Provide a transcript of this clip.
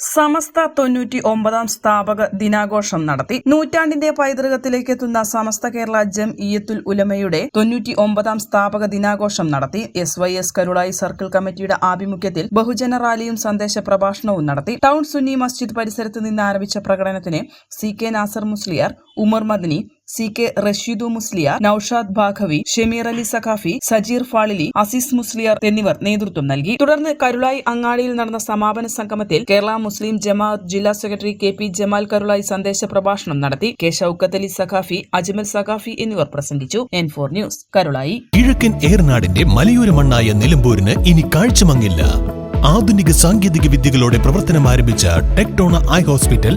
Samastha തൊണ്ണൂറ്റി ഒമ്പതാം സ്ഥാപക ദിനാഘോഷം നടത്തി. നൂറ്റാണ്ടിന്റെ പൈതൃകത്തിലേക്ക് എത്തുന്ന സമസ്ത കേരള ജം ഇയത്തുൽ ഉലമയുടെ തൊണ്ണൂറ്റി ഒമ്പതാം സ്ഥാപക ദിനാഘോഷം നടത്തി. S Y S Karulayi circle കമ്മിറ്റിയുടെ ആഭിമുഖ്യത്തിൽ ബഹുജന റാലിയും സന്ദേശ പ്രഭാഷണവും നടത്തി. ടൗൺ സുന്നി മസ്ജിദ് പരിസരത്ത് നിന്ന് ആരംഭിച്ച പ്രകടനത്തിന് C K Nasar Musliyar Umar Madani C K Rasheed Musliyar Noushad Baqavi Shemeer Ali Saqafi Sajeer Fazili Azeez Musliyar എന്നിവർ നേതൃത്വം നൽകി. തുടർന്ന് കരുളായി അങ്ങാടിയിൽ നടന്ന സമാപന സംഗമത്തിൽ കേരള മുസ്ലിം ജമാഅത്ത് ജില്ലാ secretary K P Jamal Karulayi സന്ദേശ പ്രഭാഷണം നടത്തി. കെ ഷൌക്കത്ത് അലി സഖാഫി അജ്മൽ സഖാഫി എന്നിവർ പ്രസംഗിച്ചു. N four news Karulayi. കിഴക്കൻ ഏർനാടിന്റെ മലയോര മണ്ണായ നിലമ്പൂരിന് ഇനി കാഴ്ചമങ്ങില്ല. ആധുനിക സാങ്കേതിക വിദ്യകളോടെ പ്രവർത്തനം ആരംഭിച്ച ടെക്ടോണ ഐ ഹോസ്പിറ്റൽ